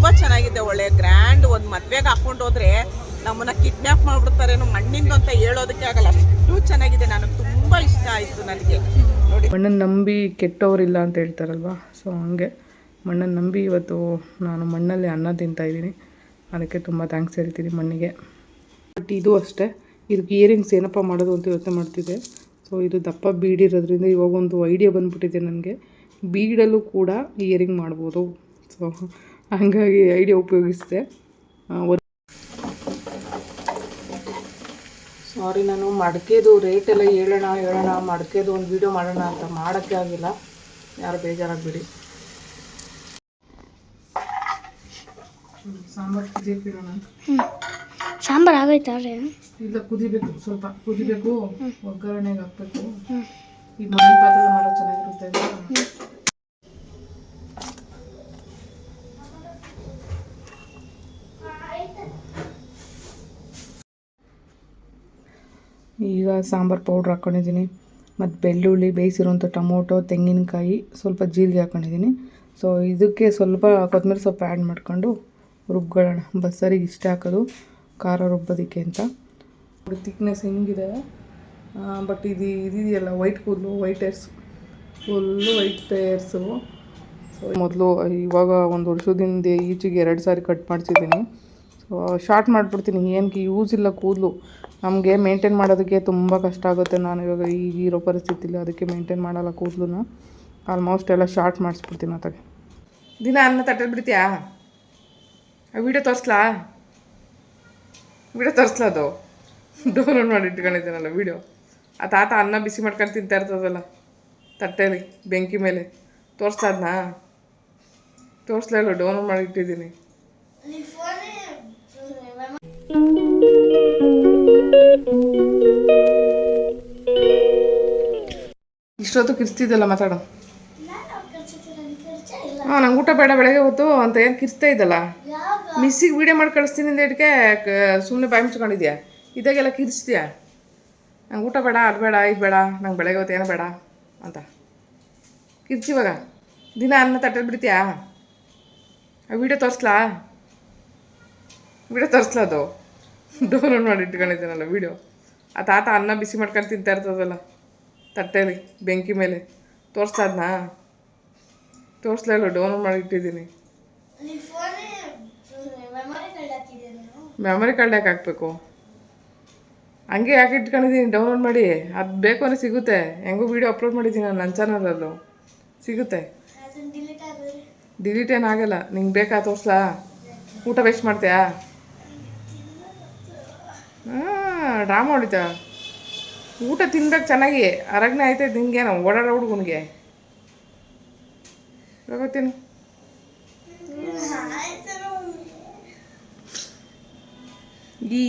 ತುಂಬಾ ಚೆನ್ನಾಗಿದೆ ಒಳ್ಳೆ ಗ್ರ್ಯಾಂಡ್ ಒಂದು ಮದ್ವೆಗೆ ಹಾಕೊಂಡು ಹೋದ್ರೆ ನಮ್ಮನ್ನ ಕಿಡ್ನಾಪ್ ಮಾಡ್ಬಿಡ್ತಾರೇನೋ ಮಣ್ಣಿಂದು ಅಂತ ಹೇಳೋದಕ್ಕೆ ಆಗಲ್ಲ. ಅಷ್ಟು ಚೆನ್ನಾಗಿದೆ, ನನಗೆ ತುಂಬಾ ಇಷ್ಟ ಆಯಿತು ನನಗೆ. ನೋಡಿ. ಮಣ್ಣನ್ನು ನಂಬಿ ಕೆಟ್ಟವರಿಲ್ಲ ಅಂತ ಹೇಳ್ತಾರಲ್ವ? ಸೊ ಹಂಗೆ. ಮಣ್ಣನ್ನು ನಂಬಿ ಇವತ್ತು ನಾನು ಮಣ್ಣಲ್ಲಿ ಅನ್ನ ತಿಂತಾ ಇದ್ದೀನಿ. ಅದಕ್ಕೆ ತುಂಬ ಥ್ಯಾಂಕ್ಸ್ ಹೇಳ್ತೀನಿ ಮಣ್ಣಿಗೆ. ಬಟ್ ಇದು ಅಷ್ಟೇ. ಇದಕ್ಕೆ ಇಯರಿಂಗ್ಸ್ ಏನಪ್ಪ ಮಾಡೋದು ಅಂತ ಯೋಚನೆ ಮಾಡ್ತಿದ್ದೆ. ಸೊ ಇದು ದಪ್ಪ ಬೀಡಿರೋದ್ರಿಂದ ಇವಾಗ ಒಂದು ಐಡಿಯಾ ಬಂದ್ಬಿಟ್ಟಿದೆ ನನಗೆ. ಬೀಡಲ್ಲೂ ಕೂಡ ಇಯರಿಂಗ್ ಮಾಡ್ಬೋದು. ಸೊ ಹಾಗಾಗಿ ಐಡಿಯಾ ಉಪಯೋಗಿಸಿದೆ. ಸಾರಿ ನಾನು ಮಡಕೆದು ರೇಟ್ ಎಲ್ಲ ಹೇಳೋಣ ಹೇಳೋಣ ಮಡಕೆದು ಒಂದು ವಿಡಿಯೋ ಮಾಡೋಣ ಅಂತ ಮಾಡೋಕ್ಕೆ ಆಗಿಲ್ಲ. ಯಾರು ಬೇಜಾರಾಗಬೇಡಿ. ಸಾಂಬಾರು ಇಡೋಣ ಸಾಂಬಾರು ಆಗೈತಾರೆ ಇಲ್ಲ ಕುದಿಬೇಕು ಸ್ವಲ್ಪ ಕುದಿಬೇಕು ಒಗ್ಗರಣೆಗೆ ಹಾಕ್ಬೇಕು. ಈ ಮನೆ ಪಾತ್ರೆ ಮಾಡೋದು ಚೆನ್ನಾಗಿರುತ್ತೆ ಅಲ್ವಾ? ಸಾಂಬಾರು ಪೌಡ್ರ್ ಹಾಕ್ಕೊಂಡಿದ್ದೀನಿ ಮತ್ತು ಬೆಳ್ಳುಳ್ಳಿ ಬೇಯಿಸಿರೋಂಥ ಟೊಮೊಟೊ, ತೆಂಗಿನಕಾಯಿ ಸ್ವಲ್ಪ ಜೀರಿಗೆ ಹಾಕ್ಕೊಂಡಿದ್ದೀನಿ ಸೊ ಇದಕ್ಕೆ ಸ್ವಲ್ಪ ಕೊತ್ತಂಬರಿ ಸೊಪ್ಪು ಆ್ಯಡ್ ಮಾಡ್ಕೊಂಡು ರುಬ್ಕೊಳ್ಳೋಣ. ಬಸ್ಸರಿಗೆ ಇಷ್ಟ ಹಾಕೋದು ಖಾರ ರುಬ್ಬೋದಕ್ಕೆ ಅಂತ. ತಿಕ್ನೆಸ್ ಹೆಂಗಿದೆ? ಬಟ್ ಇದು ಇದೆಯಲ್ಲ ವೈಟ್ ಕೂದಲು white hairs full white hairs ಮೊದಲು ಇವಾಗ ಒಂದು ವರ್ಷದಿಂದ ಈಚೆಗೆ ಎರಡು ಸಾರಿ ಕಟ್ ಮಾಡಿಸಿದ್ದೀನಿ. ಶಾರ್ಟ್ ಮಾಡಿಬಿಡ್ತೀನಿ. ಏನಕ್ಕೆ ಯೂಸ್ ಇಲ್ಲ ಕೂದಲು. ನಮಗೆ ಮೇಂಟೈನ್ ಮಾಡೋದಕ್ಕೆ ತುಂಬ ಕಷ್ಟ ಆಗುತ್ತೆ. ನಾನು ಇವಾಗ ಈಗ ಇರೋ ಪರಿಸ್ಥಿತಿಲಿ ಅದಕ್ಕೆ ಮೇಂಟೈನ್ ಮಾಡಲ್ಲ ಕೂದಲನ್ನ ಆಲ್ಮೋಸ್ಟ್ ಎಲ್ಲ ಶಾರ್ಟ್ ಮಾಡಿಸ್ಬಿಡ್ತೀನಿ ಅತ್ತಾಗೆ. ದಿನ ಅನ್ನ ತಟ್ಟಲ್ಲಿ ಬಿಡ್ತೀಯಾ ವಿಡಿಯೋ ತೋರಿಸ್ಲಾ? ವಿಡಿಯೋ ತೋರಿಸ್ಲಾ ಅದು? ಡೌನ್ಲೋಡ್ ಮಾಡಿ ಇಟ್ಕೊಂಡಿದ್ದೀನಲ್ಲ ವಿಡಿಯೋ ಆ ತಾತ ಅನ್ನ ಬಿಸಿ ಮಾಡ್ಕೊಂಡು ತಿಂತಾ ಇರ್ತದಲ್ಲ ತಟ್ಟೆಲಿ, ಬೆಂಕಿ ಮೇಲೆ. ತೋರಿಸ್ತಾ ಅದನ್ನ ತೋರಿಸ್ಲೇ ಇಲ್ಲ ಡೌನ್ಲೋಡ್ ಮಾಡಿ ಇಟ್ಟಿದ್ದೀನಿ. ಇಷ್ಟೊತ್ತು ಕಿರ್ಸ್ತಿದ್ದಲ್ಲ ಮಾತಾಡೋ. ಹಾಂ ನಂಗೆ ಊಟ ಬೇಡ ಬೆಳಗ್ಗೆ ಹೊತ್ತು ಅಂತ ಏನು ಕಿರ್ಸ್ತಾ ಇದ್ದಲ್ಲ? ಮಿಸ್ಸಿಗೆ ವೀಡಿಯೋ ಮಾಡಿ ಕಳಿಸ್ತೀನಿ ಅಂತ ಇಟ್ಕೆ ಸುಮ್ಮನೆ ಬಾಯಿ ಮುಚ್ಕೊಂಡಿದ್ಯಾ? ಇದಾಗೆಲ್ಲ ಕಿರ್ಸ್ತೀಯಾ ನಂಗೆ ಊಟ ಬೇಡ ಅದು ಬೇಡ ಇದು ಬೇಡ ನಂಗೆ ಬೆಳಗ್ಗೆ ಹೊತ್ತು ಏನೋ ಬೇಡ ಅಂತ. ಕಿರ್ಚಿ ಇವಾಗ. ದಿನ ಅನ್ನ ತಟ್ಟಲ್ಲಿ ಬಿಡ್ತೀಯಾ? ವಿಡಿಯೋ ತೋರಿಸ್ಲಾ? ವಿಡಿಯೋ ತೋರಿಸ್ಲಾ ಅದು? ಡೌನ್ಲೋಡ್ ಮಾಡಿ ಇಟ್ಕೊಂಡಿದ್ದೀನಲ್ಲ ವಿಡಿಯೋ ಆ ತಾತ ಅನ್ನ ಬಿಸಿ ಮಾಡ್ಕೊಂಡು ತಿಂತಾ ಇರ್ತದಲ್ಲ ತಟ್ಟೆಯಲ್ಲಿ ಬೆಂಕಿ ಮೇಲೆ. ತೋರಿಸ್ತಾ ಅದನ್ನ ತೋರಿಸ್ಲೇ ಇಲ್ಲ ಡೌನ್ಲೋಡ್ ಮಾಡಿ ಇಟ್ಟಿದ್ದೀನಿ. ಮೆಮೊರಿ ಕಾರ್ಡ್ ಯಾಕೆ ಹಾಕ್ಬೇಕು? ಹಂಗೆ ಯಾಕೆ ಇಟ್ಕೊಂಡಿದ್ದೀನಿ ಡೌನ್ಲೋಡ್ ಮಾಡಿ? ಅದು ಬೇಕು ಅಂದರೆ ಸಿಗುತ್ತೆ. ಹೆಂಗೂ ವೀಡಿಯೋ ಅಪ್ಲೋಡ್ ಮಾಡಿದ್ದೀನಿ ನಾನು ನನ್ನ ಚಾನಲಲ್ಲೂ ಸಿಗುತ್ತೆ. ಡಿಲೀಟ್ ಏನಾಗಲ್ಲ ನಿಂಗೆ ಬೇಕಾ ತೋರಿಸ್ಲಾ? ಊಟ ವೇಸ್ಟ್ ಮಾಡ್ತೀಯಾ? ಹಾಂ ಡ್ರಾಮ ಹೊಡಿತ. ಊಟ ತಿನ್ಬೇಕು ಚೆನ್ನಾಗಿ, ಅರಗ್ನೆ ನಿಂಗೆ ಏನೋ ಓಡಾಡೋ ಹುಡುಗನಿಗೆ. ಹೋಗ್ತೀನಿ ಈ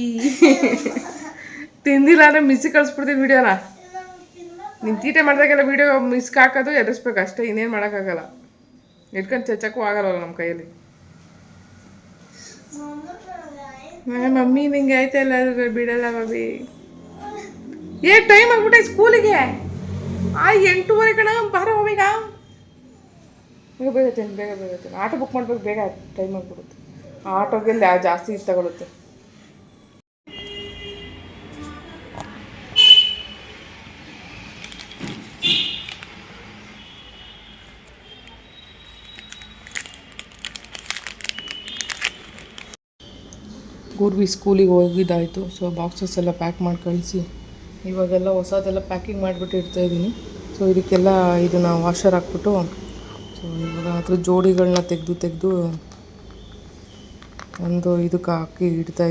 ತಿಂದಿಲ್ಲ ಅಂದರೆ ಮಿಸ್ಸಿ ಕಳಿಸ್ಬಿಡ್ತೀನಿ ವಿಡಿಯೋನ. ನೀನು ತೀಟೆ ಮಾಡಿದಾಗೆಲ್ಲ ವಿಡಿಯೋ ಮಿಸ್ಕ್ ಹಾಕೋದು ಎದುರಿಸ್ಬೇಕು ಅಷ್ಟೇ, ಇನ್ನೇನು ಮಾಡೋಕ್ಕಾಗಲ್ಲ. ಇಟ್ಕೊಂಡು ಚಚ್ಚಕ್ಕೂ ಆಗಲ್ಲ ನಮ್ಮ ಕೈಯಲ್ಲಿ. ಮಮ್ಮಿ ನಿಂಗೆ ಆಯ್ತಲ್ಲ ಬಿಡಲ್ಲ ಮಮ್ಮಿ. ಏ ಟೈಮ್ ಆಗ್ಬಿಟ್ಟೆ ಸ್ಕೂಲಿಗೆ ಆ ಎಂಟೂವರೆ ಕಣ ಬಾರ ಮಮ್ಮಿಗ ಬೇಗ ಬೇಗ ಬೇಗ ಆಟೋ ಬುಕ್ ಮಾಡ್ಬೇಕು, ಬೇಗ ಟೈಮ್ ಆಗ್ಬಿಡುತ್ತೆ. ಆಟೋಗೆಲ್ಲ ಜಾಸ್ತಿ ತಗೊಳುತ್ತೆ. ಊರ್ವಿ ಸ್ಕೂಲಿಗೆ ಹೋಗಿದ್ದಾಯಿತು. ಸೊ ಬಾಕ್ಸಸ್ ಎಲ್ಲ ಪ್ಯಾಕ್ ಮಾಡಿ ಕಳಿಸಿ ಇವಾಗೆಲ್ಲ ಹೊಸದೆಲ್ಲ ಪ್ಯಾಕಿಂಗ್ ಮಾಡಿಬಿಟ್ಟು ಇಡ್ತಾ ಇದ್ದೀನಿ. ಸೊ ಇದಕ್ಕೆಲ್ಲ ಇದನ್ನು ವಾಷರ್ ಹಾಕ್ಬಿಟ್ಟು ಸೊ ಇವಾಗ ಅದ್ರ ಜೋಡಿಗಳನ್ನ ತೆಗೆದು ತೆಗೆದು ಒಂದು ಇದಕ್ಕೆ ಹಾಕಿ ಇಡ್ತಾ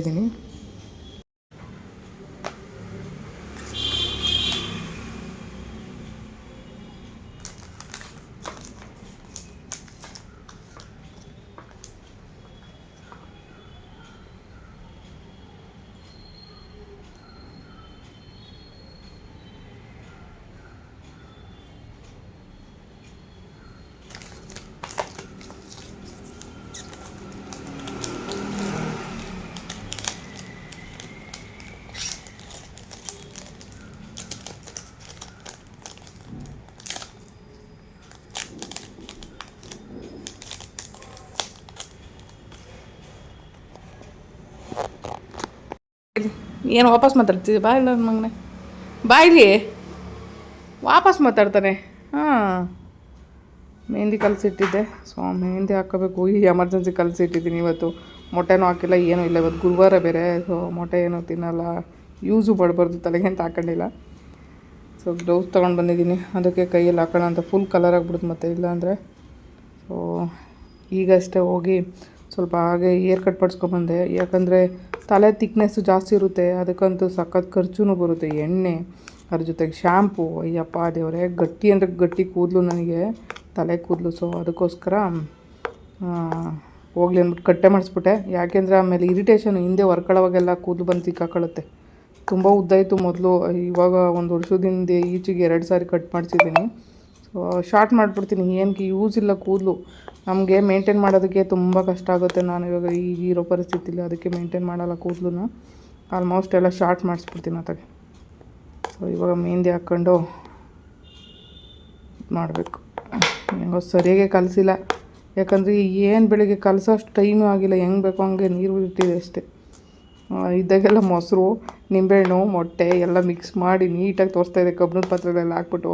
ಏನು ವಾಪಸ್ ಮಾತಾಡ್ತಿದ್ದೆ. ಬಾ ಇಲ್ಲ ಮಗನೇ. ಇಲ್ಲಿ. ವಾಪಸ್ ಮಾತಾಡ್ತಾನೆ. ಹಾಂ. ಮೆಹಂದಿ ಕಲಸಿಟ್ಟಿದ್ದೆ. ಸೊ ಮೆಹಂದಿ ಹಾಕೋಬೇಕು. ಈ ಎಮರ್ಜೆನ್ಸಿ ಕಲಸಿಟ್ಟಿದ್ದೀನಿ ಇವತ್ತು. ಮೊಟ್ಟೆನೂ ಹಾಕಿಲ್ಲ, ಏನೂ ಇಲ್ಲ. ಇವತ್ತು ಗುರುವಾರ ಬೇರೆ ಸೊ ಮೊಟ್ಟೆ ಏನೂ ತಿನ್ನಲ್ಲ. ಯೂಸು ಮಾಡಬಾರ್ದು ತಲೆಗೆ ಅಂತ ಹಾಕೊಂಡಿಲ್ಲ. ಸೊ ಗ್ಲೌಸ್ ತೊಗೊಂಡು ಬಂದಿದ್ದೀನಿ. ಅದಕ್ಕೆ ಕೈಯಲ್ಲಿ ಹಾಕೋಣ ಅಂತ ಫುಲ್ ಕಲರ್ ಆಗಿಬಿಡ್ತು ಮತ್ತೆ ಇಲ್ಲಾಂದರೆ ಸೊ ಈಗಷ್ಟೇ ಹೋಗಿ ಸ್ವಲ್ಪ ಹಾಗೆ ಏರ್ ಕಟ್ ಪಡಿಸ್ಕೊಂಬಂದೆ ಯಾಕಂದರೆ ತಲೆ ತಿಕ್ನೆಸ್ಸು ಜಾಸ್ತಿ ಇರುತ್ತೆ, ಅದಕ್ಕಂತೂ ಸಖತ್ ಖರ್ಚು ಬರುತ್ತೆ. ಎಣ್ಣೆ, ಅದ್ರ ಜೊತೆಗೆ ಶ್ಯಾಂಪು ಅಯ್ಯಪ್ಪ ದೇವರೇ, ಗಟ್ಟಿ ಅಂದರೆ ಗಟ್ಟಿ ಕೂದಲು ನನಗೆ, ತಲೆ ಕೂದಲು. ಸೊ ಅದಕ್ಕೋಸ್ಕರ ಹೋಗ್ಲಿ ಅಂದ್ಬಿಟ್ಟು ಕಟ್ಟೆ ಮಾಡಿಸ್ಬಿಟ್ಟೆ. ಯಾಕೆಂದರೆ ಆಮೇಲೆ ಇರಿಟೇಷನ್ ಹಿಂದೆ ಹೊರ್ಕೊಳ್ಳೋವಾಗೆಲ್ಲ ಕೂದಲು ಬಂದು ಸಿಕ್ಕಾಕೊಳ್ಳುತ್ತೆ. ತುಂಬ ಉದ್ದ ಇತ್ತು ಮೊದಲು, ಇವಾಗ ಒಂದು ವರ್ಷದಿಂದ ಈಚೆಗೆ ಎರಡು ಸಾರಿ ಕಟ್ ಮಾಡಿಸಿದ್ದೀನಿ. ಸೊ ಶಾರ್ಟ್ ಮಾಡಿಬಿಡ್ತೀನಿ. ಏನಕ್ಕೆ ಯೂಸ್ ಇಲ್ಲ ಕೂದಲು. ನಮಗೆ ಮೇಂಟೈನ್ ಮಾಡೋದಕ್ಕೆ ತುಂಬ ಕಷ್ಟ ಆಗುತ್ತೆ. ನಾನು ಇವಾಗ ಈಗ ಇರೋ ಪರಿಸ್ಥಿತಿಲಿ ಅದಕ್ಕೆ ಮೇಂಟೈನ್ ಮಾಡೋಲ್ಲ ಕೂದಲನ್ನ ಆಲ್ಮೋಸ್ಟ್ ಎಲ್ಲ ಶಾರ್ಟ್ ಮಾಡಿಸ್ಬಿಡ್ತೀನಿ ಅದಕ್ಕೆ ಸೊ ಇವಾಗ ಮೆಹಂದಿ ಹಾಕ್ಕೊಂಡು ಮಾಡಬೇಕು. ಹೆಂಗೋ ಸರಿಯಾಗೆ ಕಲಸಿಲ್ಲ. ಯಾಕಂದರೆ ಏನು ಬೆಳಿಗ್ಗೆ ಕಲಸೋಷ್ಟು ಟೈಮು ಆಗಿಲ್ಲ. ಹೆಂಗೆ ಬೇಕೋ ಹಂಗೆ ನೀರು ಇಟ್ಟಿದೆ ಅಷ್ಟೇ. ಇದ್ದಾಗೆಲ್ಲ ಮೊಸರು, ನಿಂಬೆಹಣ್ಣು, ಮೊಟ್ಟೆ ಎಲ್ಲ ಮಿಕ್ಸ್ ಮಾಡಿ ನೀಟಾಗಿ ತೋರಿಸ್ತಾ ಇದೆ. ಕಬ್ಬಿಣದ ಪಾತ್ರೆಗಳೆಲ್ಲ ಹಾಕ್ಬಿಟ್ಟು.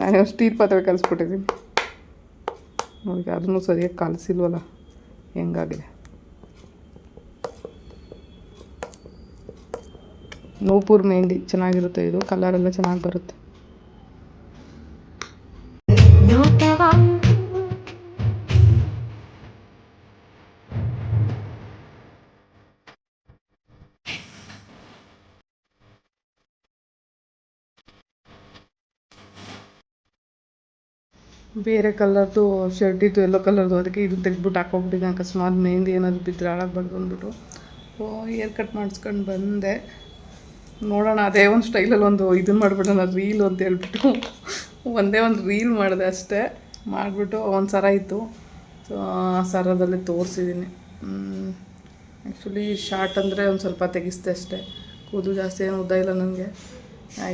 ನಾನು ಸ್ಟೀಲ್ ಪಾತ್ರೆ ಕಲಿಸ್ಬಿಟ್ಟಿದ್ದೀನಿ. ನೋಡಿ ಅದನ್ನು ಸರಿಯಾಗಿ ಕಲಸಿಲ್ವಲ್ಲ ಹೆಂಗಾಗಿದೆ? ನೋಪುರ್ ಮೆಹಂದಿ ಚೆನ್ನಾಗಿರುತ್ತೆ ಇದು ಕಲರೆಲ್ಲ ಚೆನ್ನಾಗಿ ಬರುತ್ತೆ. ಬೇರೆ ಕಲರ್ದು ಶರ್ಟ್ ಇತ್ತು ಎಲ್ಲೋ ಕಲರ್ದು, ಅದಕ್ಕೆ ಇದು ತೆಗೆದ್ಬಿಟ್ಟು ಹಾಕೋಗ್ಬಿಟ್ಟಿದ್ದೆ ಅಕಸ್ಮಾತ್ ಮೆಹಂದಿ ಏನಾದ್ರು ಬಿದ್ದರೆ ಹಾಳಾಗಬಾರ್ದು ಅಂದ್ಬಿಟ್ಟು ಓ ಏರ್ ಕಟ್ ಮಾಡಿಸ್ಕೊಂಡು ಬಂದೆ. ನೋಡೋಣ, ಅದೇ ಒಂದು ಸ್ಟೈಲಲ್ಲಿ ಒಂದು ಇದನ್ನ ಮಾಡಿಬಿಡೋಣ ರೀಲ್ ಅಂತ ಹೇಳ್ಬಿಟ್ಟು. ಒಂದೇ ಒಂದು ರೀಲ್ ಮಾಡಿದೆ ಅಷ್ಟೇ. ಮಾಡಿಬಿಟ್ಟು ಒಂದು ಸರ ಇತ್ತು. ಸೊ ಆ ಸರದಲ್ಲಿ ತೋರಿಸಿದ್ದೀನಿ ಆ್ಯಕ್ಚುಲಿ ಶಾರ್ಟ್ ಅಂದರೆ ಒಂದು ಸ್ವಲ್ಪ ತೆಗಿಸ್ದೆ ಅಷ್ಟೇ. ಕೂದಲು ಜಾಸ್ತಿ ಏನು ಉದ್ದ ಇಲ್ಲ ನನಗೆ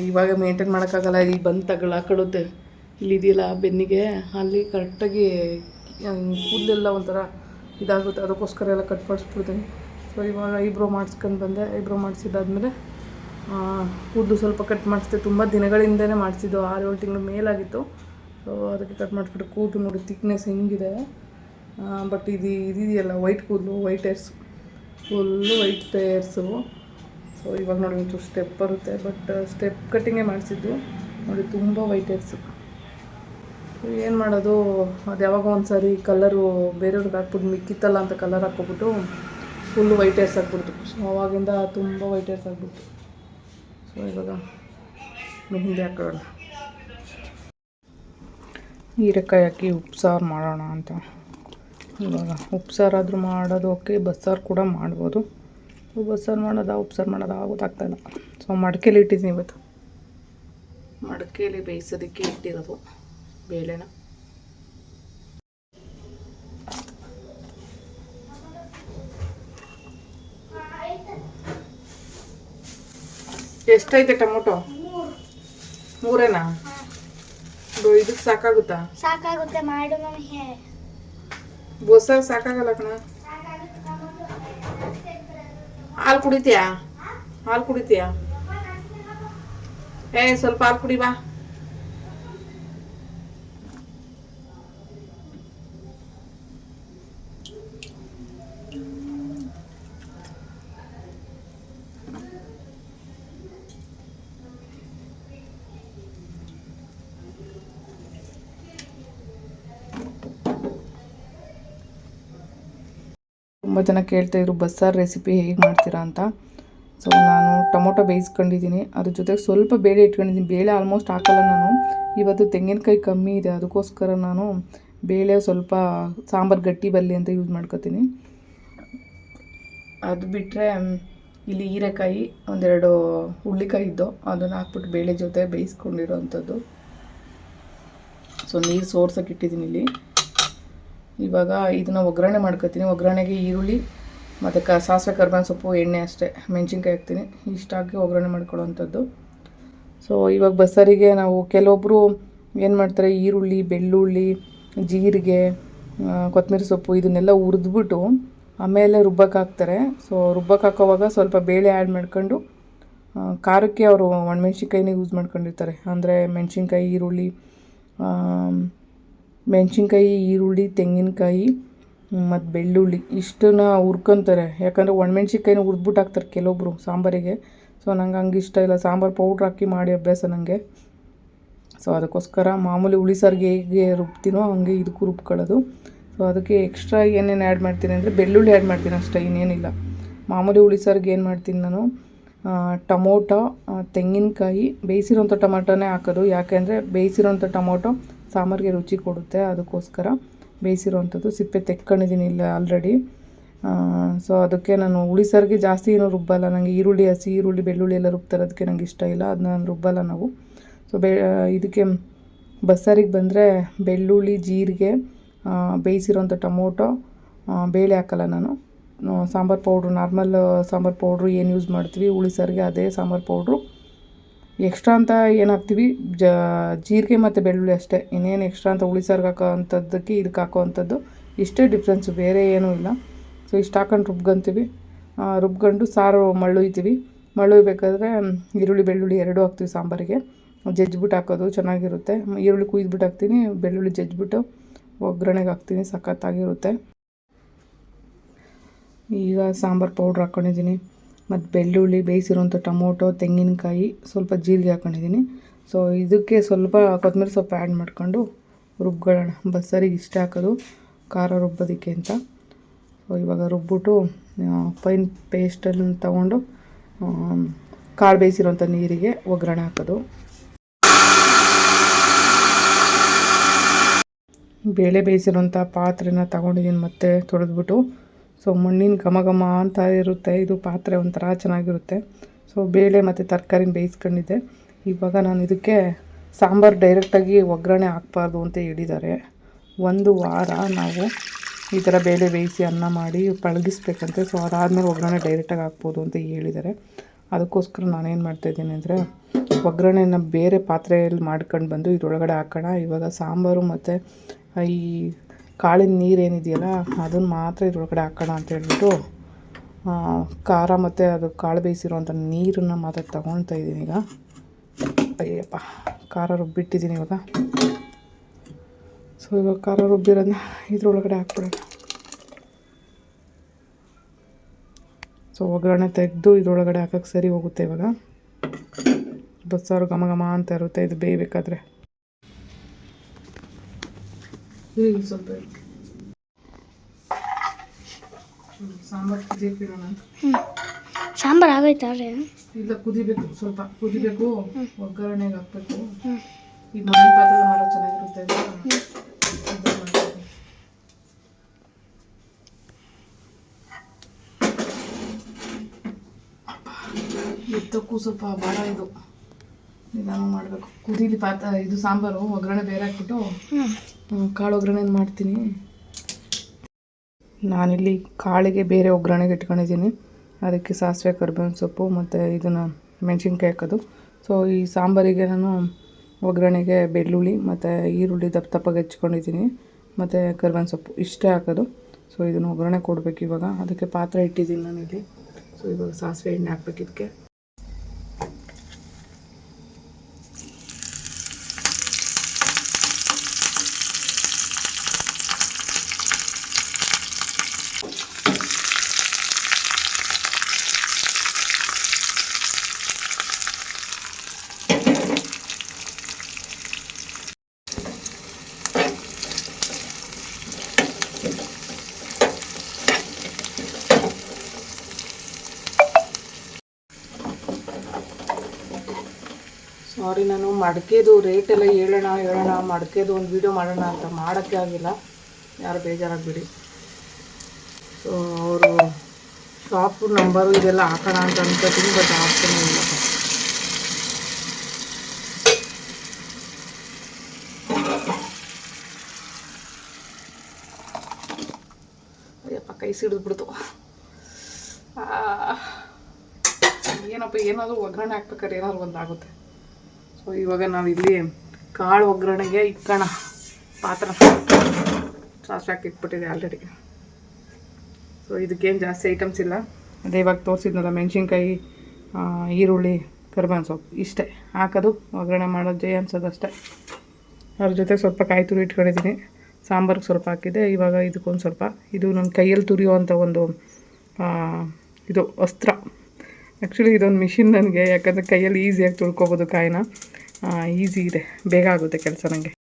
ಇವಾಗ ಮೇಂಟೈನ್ ಮಾಡೋಕ್ಕಾಗಲ್ಲ, ಈಗ ಬಂದು ತಗೊಳಾಕಡುತ್ತೆ ಇಲ್ಲಿ ಇದೆಯಲ್ಲ ಬೆನ್ನಿಗೆ? ಅಲ್ಲಿ ಕರೆಕ್ಟಾಗಿ ಕೂದಲೆಲ್ಲ ಒಂಥರ ಇದಾಗುತ್ತೆ. ಅದಕ್ಕೋಸ್ಕರ ಎಲ್ಲ ಕಟ್ ಮಾಡಿಸ್ಬಿಡ್ತೀನಿ. ಸೊ ಇವಾಗ ಐಬ್ರೋ ಮಾಡಿಸ್ಕೊಂಡು ಬಂದೆ. ಐಬ್ರೋ ಮಾಡಿಸಿದ್ದಾದ್ಮೇಲೆ ಕೂದಲು ಸ್ವಲ್ಪ ಕಟ್ ಮಾಡಿಸಿದೆ. ತುಂಬ ದಿನಗಳಿಂದನೇ ಮಾಡಿಸಿದ್ದು. ಆರು ಏಳು ತಿಂಗಳು ಮೇಲಾಗಿತ್ತು. ಸೊ ಅದಕ್ಕೆ ಕಟ್ ಮಾಡಿಸ್ಬಿಟ್ಟು ಕೂದಲು ನೋಡಿ ತಿಕ್ನೆಸ್ ಹೆಂಗಿದೆ. ಬಟ್ ಇದು ಇದೆಯಲ್ಲ ವೈಟ್ ಕೂದಲು white hairs full white hairs so ಇವಾಗ ನೋಡಿ ಒಂಚೂರು ಸ್ಟೆಪ್ ಬರುತ್ತೆ. ಬಟ್ ಸ್ಟೆಪ್ ಕಟ್ಟಿಂಗೇ ಮಾಡಿಸಿದ್ದು. ನೋಡಿ, ತುಂಬ ವೈಟ್ ಹೇರ್ಸು ಏನು ಮಾಡೋದು? ಅದು ಯಾವಾಗ ಒಂದು ಸಾರಿ ಕಲರು ಬೇರೆಯವ್ರಿಗೆ ಹಾಕ್ಬಿಟ್ಟು ಮಿಕ್ಕಿತ್ತಲ್ಲ ಅಂತ ಕಲರ್ ಹಾಕ್ಕೊಬಿಟ್ಟು ಫುಲ್ಲು ವೈಟ್ ಹೇರ್ಸ್ ಹಾಕ್ಬಿಡ್ತು. ಸೊ ಅವಾಗಿಂದ ತುಂಬ ವೈಟ್ ಹೇರ್ಸ್ ಆಗ್ಬಿಡ್ತು ಸೊ ಇವಾಗ ಮೆಹಂದಿ ಹಾಕೋಣ ಹೀರೆಕಾಯಿ ಹಾಕಿ ಉಪ್ಸಾರು ಮಾಡೋಣ ಅಂತ. ಇವಾಗ ಉಪ್ಸಾರಾದರೂ ಮಾಡೋದು ಓಕೆ, ಬಸ್ಸಾರು ಕೂಡ ಮಾಡ್ಬೋದು. ಬಸ್ಸಾರು ಮಾಡೋದಾ, ಉಪ್ಸಾರು ಮಾಡೋದಾ ಗೊತ್ತಾಗ್ತಾಯಿಲ್ಲ ಸೊ ಮಡಕೆಯಲ್ಲಿ ಇಟ್ಟಿದ್ದೀನಿ ಇವತ್ತು. ಮಡಕೆಯಲ್ಲಿ ಬೇಯಿಸೋದಕ್ಕೆ ಇಟ್ಟಿರೋದು. ಬೇಳೆನ. ಎಷ್ಟೈತೆ ಟೊಮೊಟೊ? ಮೂರೇನಾ? ಇದು ಇದಕ್ಕೆ ಸಾಕಾಗುತ್ತಾ? ಸಾಕಾಗುತ್ತೆ ಮಾಡು ಬಸ್ಸಾರು ಸಾಕಾಗಲ್ಲ ಕಣ. ಹಾಲು ಕುಡಿತೀಯಾ? ಹಾಲು ಕುಡಿತೀಯಾ? ಏ ಸ್ವಲ್ಪ ಹಾಲು ಕುಡಿ ಬಾ. ತುಂಬ ಜನ ಕೇಳ್ತಾ ಇದ್ರು, ಬಸ್ಸಾರು ರೆಸಿಪಿ ಹೇಗೆ ಮಾಡ್ತೀರಾ ಅಂತ? ಸೊ ನಾನು ಟೊಮೊಟೊ ಬೇಯಿಸ್ಕೊಂಡಿದ್ದೀನಿ. ಅದ್ರ ಜೊತೆಗೆ ಸ್ವಲ್ಪ ಬೇಳೆ ಇಟ್ಕೊಂಡಿದ್ದೀನಿ. ಬೇಳೆ ಆಲ್ಮೋಸ್ಟ್ ಹಾಕಲ್ಲ ನಾನು. ಇವತ್ತು ತೆಂಗಿನಕಾಯಿ ಕಮ್ಮಿ ಇದೆ. ಅದಕ್ಕೋಸ್ಕರ ನಾನು ಬೇಳೆ ಸ್ವಲ್ಪ ಸಾಂಬಾರು ಗಟ್ಟಿ ಬಲ್ಲಿ ಅಂತ ಯೂಸ್ ಮಾಡ್ಕೊತೀನಿ. ಅದು ಬಿಟ್ಟರೆ ಇಲ್ಲಿ ಹೀರೆಕಾಯಿ, ಒಂದೆರಡು ಹುಳ್ಳಿಕಾಯಿ ಇದ್ದೋ ಅದನ್ನು ಹಾಕ್ಬಿಟ್ಟು ಬೇಳೆ ಜೊತೆ ಬೇಯಿಸ್ಕೊಂಡಿರೋ ಅಂಥದ್ದು ಸೊ ನೀರು ಸೋರ್ಸೋಕೆ ಇಟ್ಟಿದ್ದೀನಿ ಇಲ್ಲಿ. ಇವಾಗ ಇದನ್ನು ಒಗ್ಗರಣೆ ಮಾಡ್ಕೊತೀನಿ. ಒಗ್ಗರಣೆಗೆ ಈರುಳ್ಳಿ, ಮತ್ತು ಕ, ಸಾಸಿವೆ ಕರ್ಬೇವಿನ ಸೊಪ್ಪು, ಎಣ್ಣೆ ಅಷ್ಟೇ. ಮೆಣಸಿನ್ಕಾಯಿ ಹಾಕ್ತೀನಿ. ಇಷ್ಟಾಕಿ ಒಗ್ಗರಣೆ ಮಾಡ್ಕೊಳ್ಳೋವಂಥದ್ದು. ಸೊ ಇವಾಗ ಬಸ್ಸಾರಿಗೆ ನಾವು ಕೆಲವೊಬ್ಬರು ಏನು ಮಾಡ್ತಾರೆ, ಈರುಳ್ಳಿ, ಬೆಳ್ಳುಳ್ಳಿ, ಜೀರಿಗೆ ಕೊತ್ತಂಬರಿ ಸೊಪ್ಪು ಇದನ್ನೆಲ್ಲ ಹುರಿದ್ಬಿಟ್ಟು ಆಮೇಲೆ ರುಬ್ಬಕ್ಕೆ ಹಾಕ್ತಾರೆ. ಸೊ ರುಬ್ಬಕ್ಕೆ ಹಾಕೋವಾಗ ಸ್ವಲ್ಪ ಬೇಳೆ ಆ್ಯಡ್ ಮಾಡ್ಕೊಂಡು ಖಾರಕ್ಕೆ ಅವರು ಒಣಮೆಣ್ಸಿನ್ಕಾಯಿನೇ ಯೂಸ್ ಮಾಡ್ಕೊಂಡಿರ್ತಾರೆ. ಅಂದರೆ ಮೆಣಸಿನ್ಕಾಯಿ, ಈರುಳ್ಳಿ ಮೆಣಸಿನ್ಕಾಯಿ, ಈರುಳ್ಳಿ, ತೆಂಗಿನಕಾಯಿ ಮತ್ತು ಬೆಳ್ಳುಳ್ಳಿ ಇಷ್ಟನ್ನ ಹುರ್ಕೊಂತಾರೆ. ಯಾಕಂದರೆ ಒಣಮೆಣ್ಸಿನ್ಕಾಯಿನ ಹುರ್ದ್ಬಿಟ್ಟು ಹಾಕ್ತಾರೆ ಕೆಲವೊಬ್ಬರು ಸಾಂಬಾರಿಗೆ. ಸೊ ನಂಗೆ ಹಂಗೆ ಇಷ್ಟ ಇಲ್ಲ. ಸಾಂಬಾರು ಪೌಡ್ರ್ ಹಾಕಿ ಮಾಡಿ ಅಭ್ಯಾಸ ನನಗೆ ಸೊ ಅದಕ್ಕೋಸ್ಕರ ಮಾಮೂಲಿ ಹುಳಿ ಸಾರಿಗೆ ಹೇಗೆ ರುಬ್ತೀನೋ ಹಂಗೆ ಇದಕ್ಕೂ ರುಬ್ಕೊಳ್ಳೋದು. ಸೊ ಅದಕ್ಕೆ ಎಕ್ಸ್ಟ್ರಾ ಏನೇನು ಆ್ಯಡ್ ಮಾಡ್ತೀನಿ ಅಂದರೆ ಬೆಳ್ಳುಳ್ಳಿ ಆ್ಯಡ್ ಮಾಡ್ತೀನಿ ಅಷ್ಟೇ, ಇನ್ನೇನಿಲ್ಲ. ಮಾಮೂಲಿ ಹುಳಿ ಸಾರಿಗೆ ಏನು ಮಾಡ್ತೀನಿ ನಾನು? ಟೊಮೊಟೊ ತೆಂಗಿನಕಾಯಿ, ಬೇಯಿಸಿರೋಂಥ ಟೊಮೊಟೊನೇ ಹಾಕೋದು. ಯಾಕೆಂದರೆ ಬೇಯಿಸಿರೋಂಥ ಟೊಮೊಟೊ ಸಾಂಬಾರಿಗೆ ರುಚಿ ಕೊಡುತ್ತೆ. ಅದಕ್ಕೋಸ್ಕರ ಬೇಯಿಸಿರೋವಂಥದ್ದು. ಸಿಪ್ಪೆ ತೆಕ್ಕೊಂಡಿದ್ದೀನಿ ಇಲ್ಲ ಆಲ್ರೆಡಿ ಸೊ ಅದಕ್ಕೆ ನಾನು ಹುಳಿ ಸಾರಿಗೆ ಜಾಸ್ತಿ ಏನೂ ರುಬ್ಬಲ್ಲ. ನನಗೆ ಈರುಳ್ಳಿ, ಹಸಿ ಈರುಳ್ಳಿ, ಬೆಳ್ಳುಳ್ಳಿ ಎಲ್ಲ ರುಬ್ತಾರೆ ಅದಕ್ಕೆ ನಂಗೆ ಇಷ್ಟ ಇಲ್ಲ. ಅದನ್ನ ನಾನು ರುಬ್ಬಲ್ಲ ನಾವು. ಸೊ ಬೆ ಇದಕ್ಕೆ ಬಸ್ಸಾರಿಗೆ ಬಂದರೆ ಬೆಳ್ಳುಳ್ಳಿ, ಜೀರಿಗೆ ಬೇಯಿಸಿರೋಂಥ ಟೊಮೊಟೊ ಬೇಳೆ ಹಾಕಲ್ಲ ನಾನು. Sambar powder, normal sambar powder ಏನು ಯೂಸ್ ಮಾಡ್ತೀವಿ ಹುಳಿ ಸಾರಿಗೆ ಅದೇ ಸಾಂಬಾರು ಪೌಡ್ರು. ಎಕ್ಸ್ಟ್ರಾ ಅಂತ ಏನು ಹಾಕ್ತೀವಿ ಜೀರಿಗೆ ಮತ್ತು ಬೆಳ್ಳುಳ್ಳಿ ಅಷ್ಟೇ. ಇನ್ನೇನು ಎಕ್ಸ್ಟ್ರಾ ಅಂತ ಹುಳಿ ಸಾರಿಗೆ ಹಾಕೋ ಅಂಥದ್ದಕ್ಕೆ ಇದಕ್ಕೆ ಹಾಕೋ ಅಂಥದ್ದು ಇಷ್ಟೇ ಡಿಫ್ರೆನ್ಸು ಬೇರೆ ಏನೂ ಇಲ್ಲ. ಸೊ ಇಷ್ಟು ಹಾಕೊಂಡು ರುಬ್ಕೊಂತೀವಿ ರುಬ್ಕೊಂಡು ಸಾರು ಮಳ್ಳುಯ್ತೀವಿ. ಮಳ್ಳುಯ್ಬೇಕಾದ್ರೆ ಈರುಳ್ಳಿ, ಬೆಳ್ಳುಳ್ಳಿ ಎರಡೂ ಹಾಕ್ತೀವಿ ಸಾಂಬಾರಿಗೆ. ಜಜ್ಜಿಬಿಟ್ಟು ಹಾಕೋದು ಚೆನ್ನಾಗಿರುತ್ತೆ. ಈರುಳ್ಳಿ ಕುಯ್ದುಬಿಟ್ಟು ಹಾಕ್ತೀನಿ, ಬೆಳ್ಳುಳ್ಳಿ ಜಜ್ಜಿಬಿಟ್ಟು ಒಗ್ಗರಣೆಗೆ ಹಾಕ್ತೀನಿ, ಸಖತ್ತಾಗಿರುತ್ತೆ. ಈಗ ಸಾಂಬಾರು ಪೌಡ್ರ್ ಹಾಕ್ಕೊಂಡಿದ್ದೀನಿ ಮತ್ತು ಬೆಳ್ಳುಳ್ಳಿ ಬೇಯಿಸಿರುವಂಥ ಟೊಮೊಟೊ, ತೆಂಗಿನಕಾಯಿ ಸ್ವಲ್ಪ ಜೀರಿಗೆ ಹಾಕ್ಕೊಂಡಿದ್ದೀನಿ ಸೊ ಇದಕ್ಕೆ ಸ್ವಲ್ಪ ಕೊತ್ತಂಬರಿ ಸೊಪ್ಪು ಆ್ಯಡ್ ಮಾಡ್ಕೊಂಡು ರುಬ್ಕೊಳ್ಳೋಣ. ಬಸ್ಸರಿಗೆ ಇಷ್ಟ ಹಾಕೋದು ಖಾರ ರುಬ್ಬೋದಕ್ಕೆ ಅಂತ. ಸೊ ಇವಾಗ ರುಬ್ಬಿಟ್ಟು ಫೈನ್ ಪೇಸ್ಟನ್ನು ತಗೊಂಡು ಕಾಳು ಬೇಯಿಸಿರೋಂಥ ನೀರಿಗೆ ಒಗ್ಗರಣೆ ಹಾಕೋದು. ಬೇಳೆ ಬೇಯಿಸಿರುವಂಥ ಪಾತ್ರೆನ ತಗೊಂಡಿದ್ದೀನಿ ಮತ್ತೆ ತೊಳೆದ್ಬಿಟ್ಟು. ಸೊ ಮಣ್ಣಿನ ಘಮ ಘಮ ಅಂತ ಇರುತ್ತೆ. ಇದು ಪಾತ್ರೆ ಒಂಥರ ಚೆನ್ನಾಗಿರುತ್ತೆ. ಸೊ ಬೇಳೆ ಮತ್ತು ತರಕಾರಿನ ಬೇಯಿಸ್ಕೊಂಡಿದ್ದೆ. ಇವಾಗ ನಾನು ಇದಕ್ಕೆ ಸಾಂಬಾರು ಡೈರೆಕ್ಟಾಗಿ ಒಗ್ಗರಣೆ ಹಾಕ್ಬಾರ್ದು ಅಂತ ಹೇಳಿದ್ದಾರೆ. ಒಂದು ವಾರ ನಾವು ಈ ಥರ ಬೇಳೆ ಬೇಯಿಸಿ ಅನ್ನ ಮಾಡಿ ಪಳಗಿಸ್ಬೇಕಂತೆ. ಸೊ ಅದಾದಮೇಲೆ ಒಗ್ಗರಣೆ ಡೈರೆಕ್ಟಾಗಿ ಹಾಕ್ಬೋದು ಅಂತ ಹೇಳಿದ್ದಾರೆ. ಅದಕ್ಕೋಸ್ಕರ ನಾನೇನು ಮಾಡ್ತಾಯಿದ್ದೀನಿ ಅಂದರೆ ಒಗ್ಗರಣೆನ ಬೇರೆ ಪಾತ್ರೆಯಲ್ಲಿ ಮಾಡ್ಕೊಂಡು ಬಂದು ಇದರೊಳಗಡೆ ಹಾಕೋಣ. ಇವಾಗ ಸಾಂಬಾರು ಮತ್ತು ಈ ಕಾಳಿನ ನೀರು ಏನಿದೆಯಲ್ಲ ಅದನ್ನು ಮಾತ್ರ ಇದ್ರೊಳಗಡೆ ಹಾಕೋಣ ಅಂತ ಹೇಳ್ಬಿಟ್ಟು ಖಾರ ಮತ್ತು ಅದು ಕಾಳು ಬೇಯಿಸಿರುವಂಥ ನೀರನ್ನು ಮಾತ್ರ ತಗೊಳ್ತಾ ಇದ್ದೀನಿ ಈಗ. ಅಯ್ಯಪ್ಪ ಖಾರ ರುಬ್ಬಿಟ್ಟಿದ್ದೀನಿ ಇವಾಗ. ಸೊ ಇವಾಗ ಖಾರ ರುಬ್ಬಿರೋದನ್ನ ಇದ್ರೊಳಗಡೆ ಹಾಕ್ಬಿಡೋಣ. ಸೊ ಒಗ್ಗರಣೆ ತೆಗೆದು ಇದ್ರೊಳಗಡೆ ಹಾಕೋಕ್ಕೆ ಸರಿ ಹೋಗುತ್ತೆ ಇವಾಗ. ಬಸ್ಸಾರು ಘಮ ಘಮ ಅಂತ ಇರುತ್ತೆ, ಇದು ಬೇಯಬೇಕಾದ್ರೆ. ಈಗ ಸ್ವಲ್ಪ ಸಾಂಬಾರು ಕುದಿಯಕ್ಕೆ ಇಡೋಣ ಸಾಂಬಾರು ಆಗೈತಾರೆ ಇಲ್ಲ ಕುದಿಬೇಕು ಸ್ವಲ್ಪ ಕುದಿಬೇಕು ಒಗ್ಗರಣೆಗೆ ಹಾಕ್ಬೇಕು. ಈ ಮನೆ ಪಾತ್ರೆ ಮಾಡೋ ಚೆನ್ನಾಗಿರುತ್ತೆ. ಎತ್ತಕ್ಕೂ ಸ್ವಲ್ಪ ಭಾಳ ಇದು. ನಿಧಾನ ಮಾಡಬೇಕು. ಕುದೀಲಿ ಪಾತ್ರ ಇದು ಸಾಂಬಾರು ಒಗ್ಗರಣೆ ಬೇರೆ ಹಾಕ್ಬಿಟ್ಟು ಕಾಳು ಒಗ್ಗರಣೆ ಮಾಡ್ತೀನಿ. ನಾನಿಲ್ಲಿ ಕಾಳಿಗೆ ಬೇರೆ ಒಗ್ಗರಣೆಗೆ ಇಟ್ಕೊಂಡಿದ್ದೀನಿ. ಅದಕ್ಕೆ ಸಾಸಿವೆ ಕರ್ಬೇವಿನ ಸೊಪ್ಪು ಮತ್ತು ಇದನ್ನು ಮೆಣಸಿನ್ಕಾಯಿ ಹಾಕೋದು. ಸೊ ಈ ಸಾಂಬಾರಿಗೆ ನಾನು ಒಗ್ಗರಣೆಗೆ ಬೆಳ್ಳುಳ್ಳಿ ಮತ್ತು ಈರುಳ್ಳಿ ದಪ್ಪ ತಪ್ಪಾಗಿ ಹೆಚ್ಕೊಂಡಿದ್ದೀನಿ ಮತ್ತು ಕರ್ಬೇವಿನ ಸೊಪ್ಪು ಇಷ್ಟೇ ಹಾಕೋದು. ಸೊ ಇದನ್ನು ಒಗ್ಗರಣೆ ಕೊಡಬೇಕು ಇವಾಗ. ಅದಕ್ಕೆ ಪಾತ್ರೆ ಇಟ್ಟಿದ್ದೀನಿ ನಾನಿಲ್ಲಿ. ಸೊ ಇವಾಗ ಸಾಸಿವೆ ಎಣ್ಣೆ ಹಾಕ್ಬೇಕು ಇದಕ್ಕೆ. ಸಾರಿ ನಾನು ಮಡಕೆದು ಎಲ್ಲ ಹೇಳೋಣ ಹೇಳೋಣ, ಮಡಕೆದು ಒಂದು ವೀಡಿಯೋ ಮಾಡೋಣ ಅಂತ ಮಾಡೋಕ್ಕೆ ಆಗಿಲ್ಲ. ಯಾರು ಬೇಜಾರಾಗಬೇಡಿ. ಸೊ ಅವರು ಶಾಪು ನಂಬರು ಇದೆಲ್ಲ ಹಾಕೋಣ ಅಂತ ಅನ್ಕೋತೀನಿ ಬಟ್ ಆಪ್ಷನ್ ಇಲ್ಲ. ಅಯ್ಯಪ್ಪ, ಕೈ ಸಿಡಿದ್ಬಿಡ್ತು. ಏನಪ್ಪ, ಏನಾದರೂ ಒಗ್ಗರಣೆ ಹಾಕ್ಬೇಕಾದ್ರೆ ಏನಾದ್ರು ಒಂದು ಆಗುತ್ತೆ ಸೊ, ಇವಾಗ ನಾವು ಇಲ್ಲಿ ಕಾಳು ಒಗ್ಗರಣೆಗೆ ಇಕ್ಕಣ. ಪಾತ್ರ ಸಾಸಿವೆ ಹಾಕಿ ಇಟ್ಬಿಟ್ಟಿದೆ ಆಲ್ರೆಡಿ ಸೊ ಇದಕ್ಕೇನು ಜಾಸ್ತಿ ಐಟಮ್ಸ್ ಇಲ್ಲ. ಅದೇ ಇವಾಗ ತೋರಿಸಿದ್ನಲ್ಲ, ಮೆಣಸಿನ್ಕಾಯಿ ಈರುಳ್ಳಿ ಕರ್ಬೇವಿನ ಸೊಪ್ಪು, ಇಷ್ಟೇ. ಹಾಕೋದು, ಒಗ್ಗರಣೆ ಮಾಡೋದು ಜೈ ಅನ್ಸೋದು ಅಷ್ಟೇ. ಅದ್ರ ಜೊತೆ ಸ್ವಲ್ಪ ಕಾಯಿ ತುರಿ ಇಟ್ಕೊಂಡಿದ್ದೀನಿ. ಸಾಂಬಾರ್ಗೆ ಸ್ವಲ್ಪ ಹಾಕಿದ್ದೆ, ಇವಾಗ ಇದಕ್ಕೊಂದು ಸ್ವಲ್ಪ. ಇದು ನನ್ನ ಕೈಯಲ್ಲಿ ತುರಿಯುವಂಥ ಒಂದು ಇದು ಅಸ್ತ್ರ ಆ್ಯಕ್ಚುಲಿ ಇದೊಂದು ಮಿಷಿನ್ ನನಗೆ, ಯಾಕಂದರೆ ಕೈಯಲ್ಲಿ ಈಸಿಯಾಗಿ ತುಳ್ಕೊಬೋದು ಕಾಯಿನ. ಈಸಿ ಇದೆ. ಬೇಗ ಆಗುತ್ತೆ ಕೆಲಸ ನನಗೆ